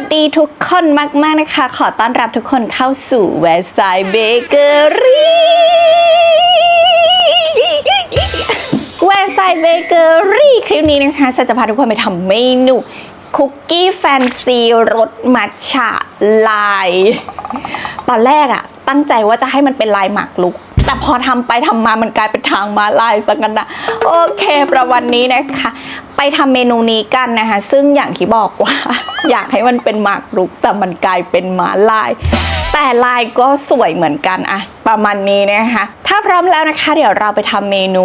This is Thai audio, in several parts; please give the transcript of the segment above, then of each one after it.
วัสดีทุกคนมาก ๆ นะคะ ขอต้อนรับทุกคนเข้าสู่ West Side Bakery West Side Bakery คลิปนี้นะคะจะพาทุกคนไปทำเมนูคุกกี้แฟนซีรสมัทฉะลาย ตอนแรกอะตั้งใจว่าจะให้มันเป็นลายหมากลุก แต่พอทำไปทำมามันกลายเป็นทางมาลายซะงั้นนะโอเค ประวันนี้นะคะ ไปทำเมนูนี้กันนะคะ ซึ่งอย่างที่บอกว่า อยากให้มันเป็นหมากรุก แต่มันกลายเป็นหมาลาย แต่ลายก็สวยเหมือนกันอะประมาณนี้นะคะ ถ้าพร้อมแล้วนะคะ เดี๋ยวเราไปทำเมนู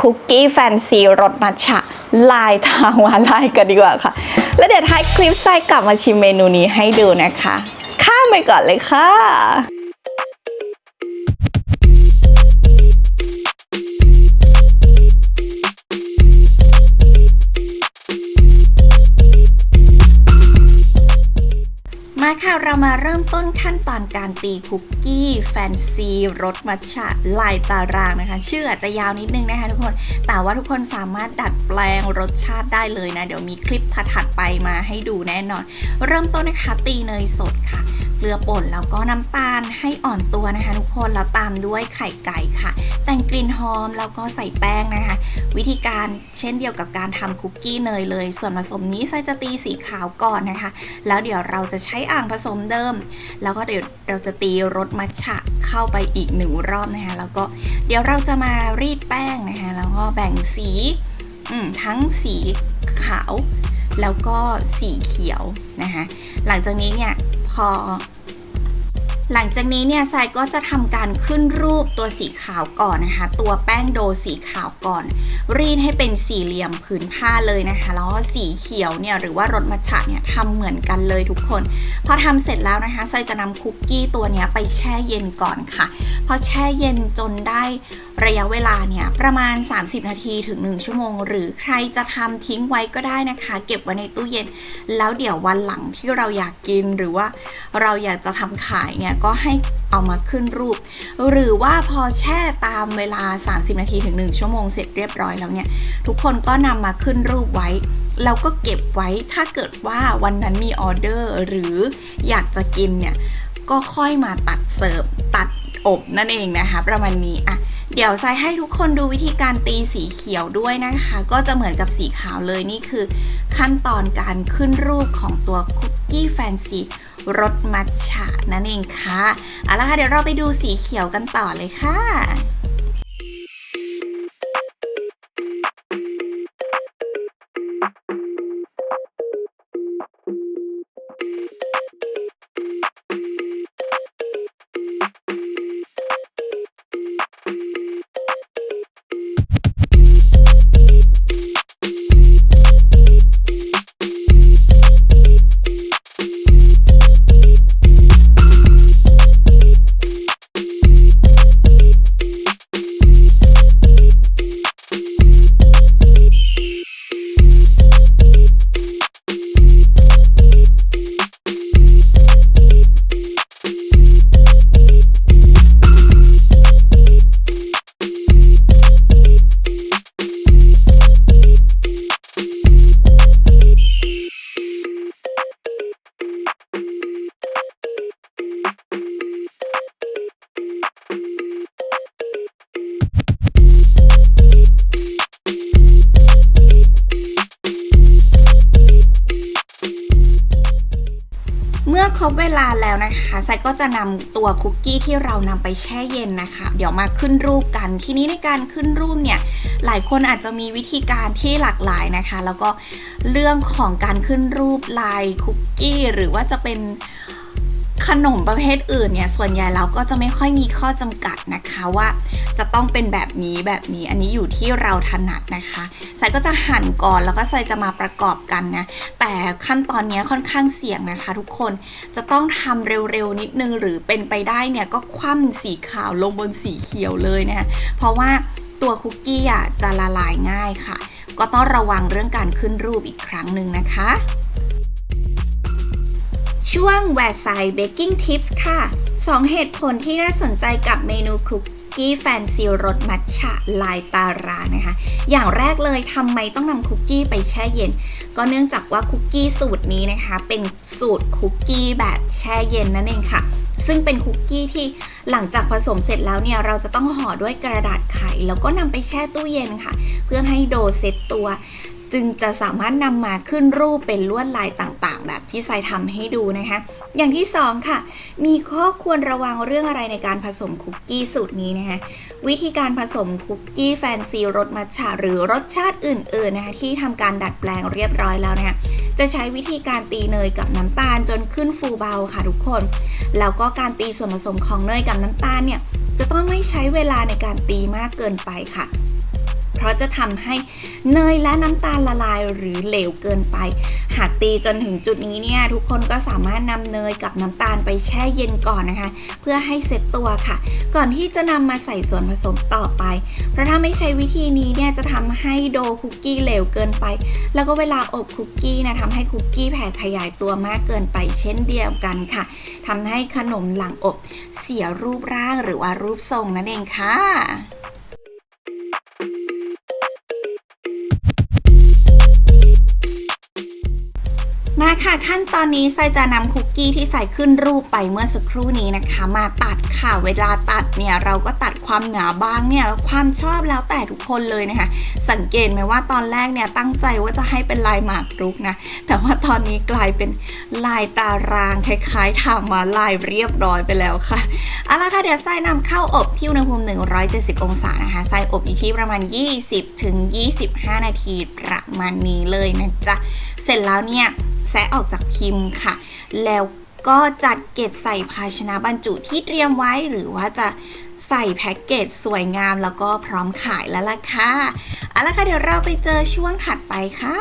คุกกี้แฟนซีรสมัทฉะลายทางมาลายกันดีกว่าค่ะ แล้วเดี๋ยวท้ายคลิปไส้กลับมาชิมเมนูนี้ให้ดูนะคะ ข้ามไปก่อนเลยค่ะ มาค่ะ เรามาเริ่มต้นขั้นตอนการตีคุกกี้แฟนซีรสมัทฉะลายตารางนะคะ ชื่ออาจจะยาวนิดนึงนะคะทุกคน แต่ว่าทุกคนสามารถดัดแปลงรสชาติได้เลยนะ เดี๋ยวมีคลิปถัดๆไปมาให้ดูแน่นอน เริ่มต้นนะคะตีเนยสดค่ะ เกลือป่นแล้วก็น้ำตาลให้อ่อนตัวนะคะ ทุกคนแล้วตามด้วยไข่ไก่ค่ะ แต่งกลิ่นหอมแล้วก็ใส่แป้งนะคะ วิธีการเช่นเดียวกับการทำคุกกี้เนยเลย ส่วนผสมนี้ไซจะตีสีขาวก่อนนะคะ แล้วเดี๋ยวเราจะใช้อ่างผสมเดิม แล้วก็เดี๋ยวเราจะตีรสมัทฉะเข้าไปอีกหนึ่งรอบนะคะ แล้วก็เดี๋ยวเราจะมารีดแป้งนะคะ แล้วก็แบ่งสีทั้งสีขาว แล้วก็สีเขียวนะคะ หลังจากนี้เนี่ย อ หลังจากนี้เนี่ยทรายก็จะทำการขึ้นรูปตัวสีขาวก่อนนะคะ ตัวแป้งโดสีขาวก่อน รีดให้เป็นสี่เหลี่ยมผืนผ้าเลยนะคะ แล้วก็สีเขียวเนี่ยหรือว่ารสมัทฉะเนี่ยทำเหมือนกันเลยทุกคน พอทำเสร็จแล้วนะคะทรายจะนำคุกกี้ตัวนี้ไปแช่เย็นก่อนค่ะ พอแช่เย็นจนได้ระยะเวลาเนี่ยประมาณ 30 นาทีถึง 1 ชั่วโมง หรือใครจะทำทิ้งไว้ก็ได้นะคะ เก็บไว้ในตู้เย็น แล้วเดี๋ยววันหลังที่เราอยากกินหรือว่าเราอยากจะทำขายเนี่ยก็ให้เอามาขึ้นรูป หรือว่าพอแช่ตามเวลา 30 นาทีถึง 1 ชั่วโมงเสร็จเรียบร้อยแล้วเนี่ยทุกคนก็นำมาขึ้นรูปไว้แล้วก็เก็บไว้ถ้าเกิดว่าวันนั้นมีออเดอร์หรืออยากจะกินเนี่ยก็ค่อยมาตัดเสิร์ฟตัดอบนั่นเองนะคะ ประมาณนี้อะ เดี๋ยวทรายให้ทุกคนดูวิธีการตีสีเขียวด้วยนะคะ ก็จะเหมือนกับสีขาวเลยนี่คือ ขั้นตอนการขึ้นรูปของตัวคุกกี้แฟนซีรสมัทฉะนั่นเองค่ะเอาละค่ะเดี๋ยวเราไปดูสีเขียวกันต่อเลยค่ะ จะนำตัวคุกกี้ที่เรานำไปแช่เย็นนะคะ เดี๋ยวมาขึ้นรูปกัน ทีนี้ในการขึ้นรูปเนี่ย หลายคนอาจจะมีวิธีการที่หลากหลายนะคะ แล้วก็เรื่องของการขึ้นรูปลายคุกกี้ หรือว่าจะเป็น ขนมประเภทอื่นเนี่ยส่วนใหญ่เราก็จะไม่ค่อยมีข้อจำกัดนะคะว่า จะต้องเป็นแบบนี้แบบนี้อันนี้อยู่ที่เราถนัดนะคะไซก็จะหั่นก่อนแล้วก็ไซจะมาประกอบกันนะแต่ขั้นตอนนี้ค่อนข้างเสี่ยงนะคะ ทุกคนจะต้องทำเร็วๆนิดนึงหรือเป็นไปได้เนี่ยก็คว่ำสีขาวลงบนสีเขียวเลยนะคะเพราะว่าตัวคุกกี้อะจะละลายง่ายค่ะ ก็ต้องระวังเรื่องการขึ้นรูปอีกครั้งหนึ่งนะคะ ช่วงแวร์ไซเบกกิ้งทิปส์ค่ะ 2 เหตุผลที่น่าสนใจกับเมนูคุกกี้แฟนซีรสมัทฉะลายตารานะคะ อย่างแรกเลยทำไมต้องนำคุกกี้ไปแช่เย็น ก็เนื่องจากว่าคุกกี้สูตรนี้นะคะ เป็นสูตรคุกกี้แบบแช่เย็นนั่นเองค่ะ ซึ่งเป็นคุกกี้ที่หลังจากผสมเสร็จแล้วเนี่ย เราจะต้องห่อด้วยกระดาษไข แล้วก็นำไปแช่ตู้เย็นค่ะ เพื่อให้โดเซตตัว จึงจะสามารถนำมาขึ้นรูปเป็นลวดลายต่างๆ แบบที่ไซทำให้ดูนะคะ อย่างที่สองค่ะ มีข้อควรระวังเรื่องอะไรในการผสมคุกกี้สูตรนี้นะคะ วิธีการผสมคุกกี้แฟนซีรสมัทฉะหรือรสชาติอื่น ๆ นะคะที่ทำการดัดแปลงเรียบร้อยแล้วนะคะจะใช้วิธีการตีเนยกับน้ำตาลจนขึ้นฟูเบาค่ะทุกคน แล้วก็การตีส่วนผสมของเนยกับน้ำตาลเนี่ยจะต้องไม่ใช้เวลาในการตีมากเกินไปค่ะ เพราะจะทำให้เนยและน้ำตาลละลายหรือเหลวเกินไป หากตีจนถึงจุดนี้เนี่ยทุกคนก็สามารถนำเนยกับน้ำตาลไปแช่เย็นก่อนนะคะ เพื่อให้เซ็ตตัวค่ะ ก่อนที่จะนำมาใส่ส่วนผสมต่อไป เพราะถ้าไม่ใช้วิธีนี้เนี่ยจะทำให้โดคุกกี้เหลวเกินไป แล้วก็เวลาอบคุกกี้นะทำให้คุกกี้แผ่ขยายตัวมากเกินไปเช่นเดียวกันค่ะทำให้ขนมหลังอบเสียรูปร่างหรือว่ารูปทรงนั่นเองค่ะ ค่ะขั้นตอนนี้ไซจะนำคุกกี้ที่ใส่ขึ้นรูปไปเมื่อสักครู่นี้นะคะ มาตัดค่ะเวลาตัดเนี่ยเราก็ตัดความหนาบางเนี่ยความชอบแล้วแต่ทุกคนเลยนะคะ สังเกตไหมว่าตอนแรกเนี่ยตั้งใจว่าจะให้เป็นลายหมากรุกนะ แต่ว่าตอนนี้กลายเป็นลายตารางคล้ายๆทำมาลายเรียบร้อยไปแล้วค่ะเอาละค่ะเดี๋ยวไซนำเข้าอบที่อุณหภูมิ 170 องศานะคะไซอบอยู่ที่ประมาณ 20ถึง25 นาทีประมาณนี้เลยนะจ๊ะเสร็จแล้วเนี่ยแซะออกจากพิมพ์ค่ะ แล้วก็จัดเก็บใส่ภาชนะบรรจุที่เตรียมไว้หรือว่าจะใส่แพ็กเกจสวยงามแล้วก็พร้อมขายแล้วล่ะค่ะ เอาละค่ะเดี๋ยวเราไปเจอช่วงถัดไปค่ะ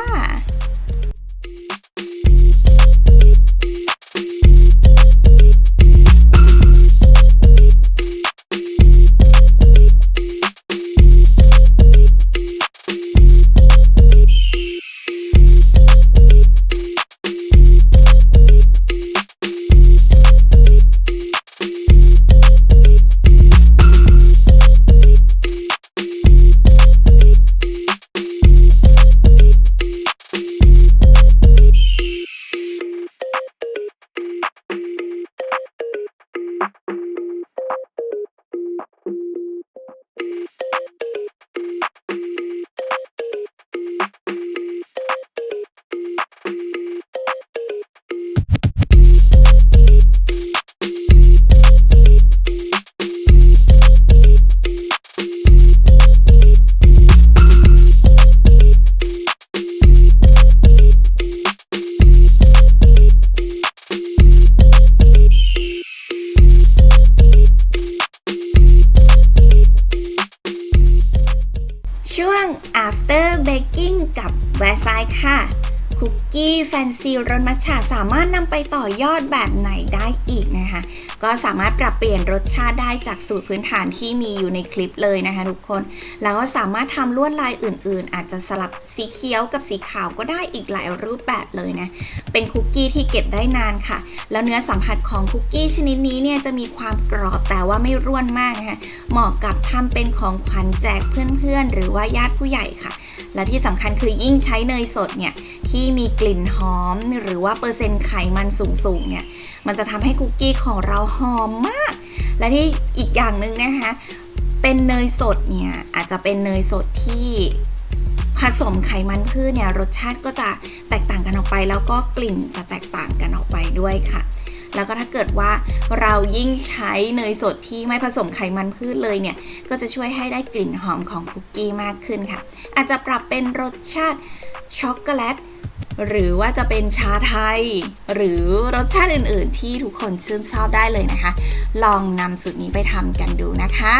นซีรสมัทฉะสามารถนำไปต่อยอดแบบไหนได้อีกนะคะ ก็สามารถปรับเปลี่ยนรสชาติได้จากสูตรพื้นฐานที่มีอยู่ในคลิปเลยนะคะทุกคน แล้วก็สามารถทำลวดลายอื่น ๆ อาจจะสลับสีเขียวกับสีขาวก็ได้อีกหลายรูปแบบเลยนะ เป็นคุกกี้ที่เก็บได้นานค่ะ แล้วเนื้อสัมผัสของคุกกี้ชนิดนี้เนี่ยจะมีความกรอบแต่ว่าไม่ร่วนมากนะคะ เหมาะกับทำเป็นของขวัญแจกเพื่อนๆ หรือว่าญาติผู้ใหญ่ค่ะ และที่สำคัญคือยิ่งใช้เนยสดเนี่ยที่มีกลิ่นหอม หรือว่าเปอร์เซ็นต์ไขมันสูงๆเนี่ยมันจะทำให้คุกกี้ของเราหอมมาก และที่อีกอย่างหนึ่งนะคะเป็นเนยสดเนี่ยอาจจะเป็นเนยสดที่ผสมไขมันพืชเนี่ยรสชาติก็จะแตกต่างกันออกไป แล้วก็กลิ่นจะแตกต่างกันออกไปด้วยค่ะ แล้วก็ถ้าเกิดว่าเรายิ่งใช้เนยสดที่ไม่ผสมไขมันพืชเลยเนี่ย ก็จะช่วยให้ได้กลิ่นหอมของคุกกี้มากขึ้นค่ะ อาจจะปรับเป็นรสชาติช็อกโกแลตหรือว่าจะเป็นชาไทย หรือรสชาติอื่น ๆ ที่ทุกคนชื่นชอบได้เลยนะคะ ลองนำสูตรนี้ไปทำกันดูนะคะ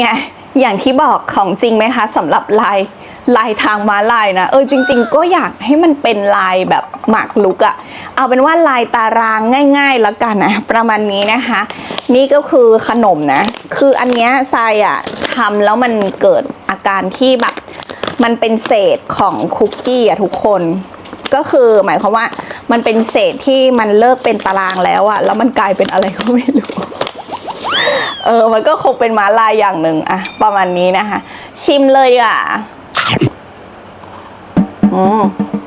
ไง อย่างที่บอกของจริงไหมคะสำหรับลายลายทางม้าลายนะ เออจริง ๆ ก็อยากให้มันเป็นลายแบบหมากลุกอะเอาเป็นว่าลายตารางง่าย ๆ แล้วกันนะประมาณนี้นะคะ นี่ก็คือขนมนะ คืออันเนี้ยทรายอะทำแล้วมันเกิดอาการที่แบบ มันเป็นเศษของคุกกี้อะทุกคนก็คือหมายความว่ามันเป็นเศษที่มันเลิกเป็นตารางแล้วอะแล้วมันกลายเป็นอะไรก็ไม่รู้ เออ มันก็คงเป็นม้าลายอย่างหนึ่งอะประมาณนี้นะคะ ชิมเลยอะอืม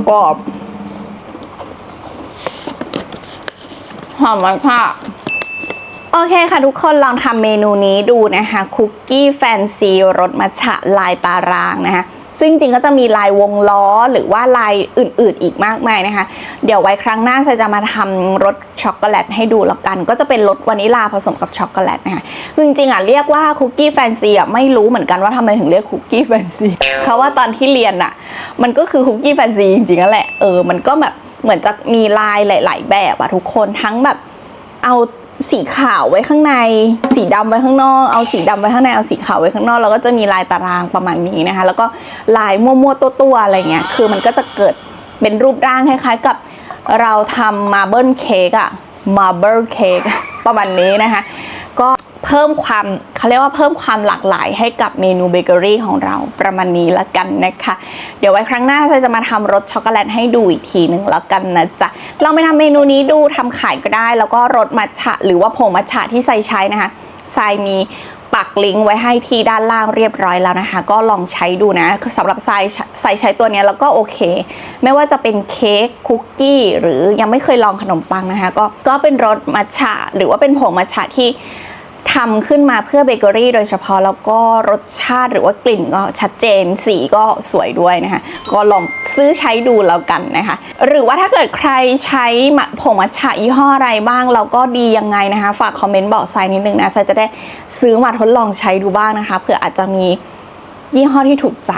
กรอบหอมมากค่ะโอเคค่ะทุกคนลองทำเมนูนี้ดูนะคะ คุกกี้แฟนซีรสมัชฉะลายตารางนะคะ ซึ่งจริงก็จะมีลายวงล้อหรือว่าลายอื่นๆ อีกมากมายนะคะ เดี๋ยวไว้ครั้งหน้าจะมาทำรสช็อกโกแลตให้ดูแล้วกัน ก็จะเป็นรสวานิลาผสมกับช็อกโกแลตนะคะคือจริงๆอะเรียกว่าคุกกี้แฟนซีอะไม่รู้เหมือนกันว่าทำไมถึงเรียกคุกกี้แฟนซีเพราะว่าตอนที่เรียนอะ มันก็คือคุกกี้แฟนซีจริงๆนั่นแหละเออมันก็แบบเหมือนจะมีลายหลาย ๆ แบบอะทุกคนทั้งแบบเอา สีขาวไว้ข้างใน สีดำไว้ข้างนอก เอาสีดำไว้ข้างใน เอาสีขาวไว้ข้างนอก แล้วก็จะมีลายตารางประมาณนี้นะคะ แล้วก็ลายมั่วๆตัวๆอะไรเงี้ย คือมันก็จะเกิดเป็นรูปร่างคล้ายๆกับเราทำมาเบิลเค้กอะมาเบิลเค้กประมาณนี้นะคะ เพิ่มความเขาเรียกว่าเพิ่มความหลากหลายให้กับเมนูเบเกอรี่ของเราประมาณนี้ละกันนะคะ เดี๋ยวไว้ครั้งหน้าซจะมาทำรสช็อกโกแลตให้ดูอีกทีหนึ่งแล้วกันนะจ๊ะลองไปทำเมนูนี้ดูทำขายก็ได้ แล้วก็รสมัทฉะหรือว่าผงมัทฉะที่ใส่ใช้นะคะทรายมีปักลิงก์ไว้ให้ที่ด้านล่างเรียบร้อยแล้วนะคะ ก็ลองใช้ดูนะสำหรับทรายใส่ใช้ตัวนี้แล้วก็โอเค ไม่ว่าจะเป็นเค้กคุกกี้หรือยังไม่เคยลองขนมปังนะคะ ก็ก็เป็นรสมัทฉะหรือว่าเป็นผงมัทฉะที่ ทำขึ้นมาเพื่อเบเกอรี่โดยเฉพาะแล้วก็รสชาติหรือว่ากลิ่นก็ชัดเจนสีก็สวยด้วยนะคะ ก็ลองซื้อใช้ดูแล้วกันนะคะ หรือว่าถ้าเกิดใครใช้ผงมัทฉะยี่ห้ออะไรบ้างแล้วก็ดียังไงนะคะ ฝากคอมเมนต์บอกทรายนิดนึงนะทรายจะได้ซื้อมาทดลองใช้ดูบ้างนะคะเผื่ออาจจะมียี่ห้อที่ถูกใจ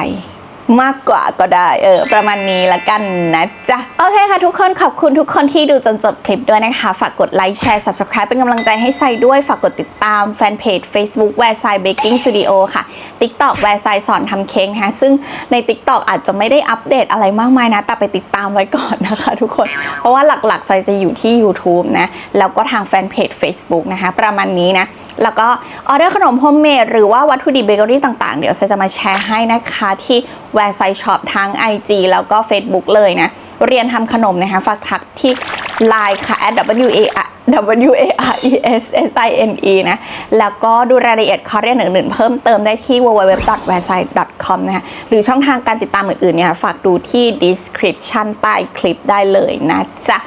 มากกว่าก็ได้ เออ ประมาณนี้ละกันนะจ๊ะ โอเคค่ะทุกคนขอบคุณทุกคนที่ดูจนจบคลิปด้วยนะคะ ฝากกดไลค์แชร์ subscribe เป็นกำลังใจให้ไซด้วย ฝากกดติดตามแฟนเพจ Facebook แวร์ไซเบกกิ้งสตูดิโอค่ะ TikTok แวร์ไซสอนทำเค้กนะคะซึ่งใน TikTok อาจจะไม่ได้อัปเดตอะไรมากมายนะ แต่ไปติดตามไว้ก่อนนะคะ ทุกคน เพราะว่าหลักๆไซจะอยู่ที่ YouTube นะ แล้วก็ทางแฟนเพจ Facebook นะคะ ประมาณนี้นะ แล้วก็ออเดอร์ขนมโฮมเมดหรือว่าวัตถุดิบเบเกอรี่ต่างๆ เดี๋ยวไซจะมาแชร์ให้นะคะที่แวร์ไซช็อปทั้ง IG แล้วก็ Facebook เลยนะ เรียนทำขนมนะคะฝากทักที่ Line ค่ะ at w a w a r e s s i n e นะ แล้วก็ดูรายละเอียดคอร์สเรียนอื่นๆ เพิ่มเติมได้ที่ www.website.com นะคะหรือช่องทางการติดตามอื่นๆเนี่ยฝากดูที่ description ใต้คลิปได้เลยนะจ๊ะ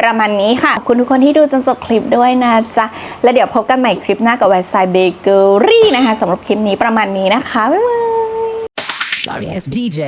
ประมาณนี้ค่ะขอบคุณทุกคนที่ดูจนจบคลิปด้วยนะจ๊ะ แล้วเดี๋ยวพบกันใหม่คลิปหน้ากับเว็บไซต์เบเกอรี่นะคะสำหรับคลิปนี้ประมาณนี้นะคะ บ๊ายบาย Sorry as DJ.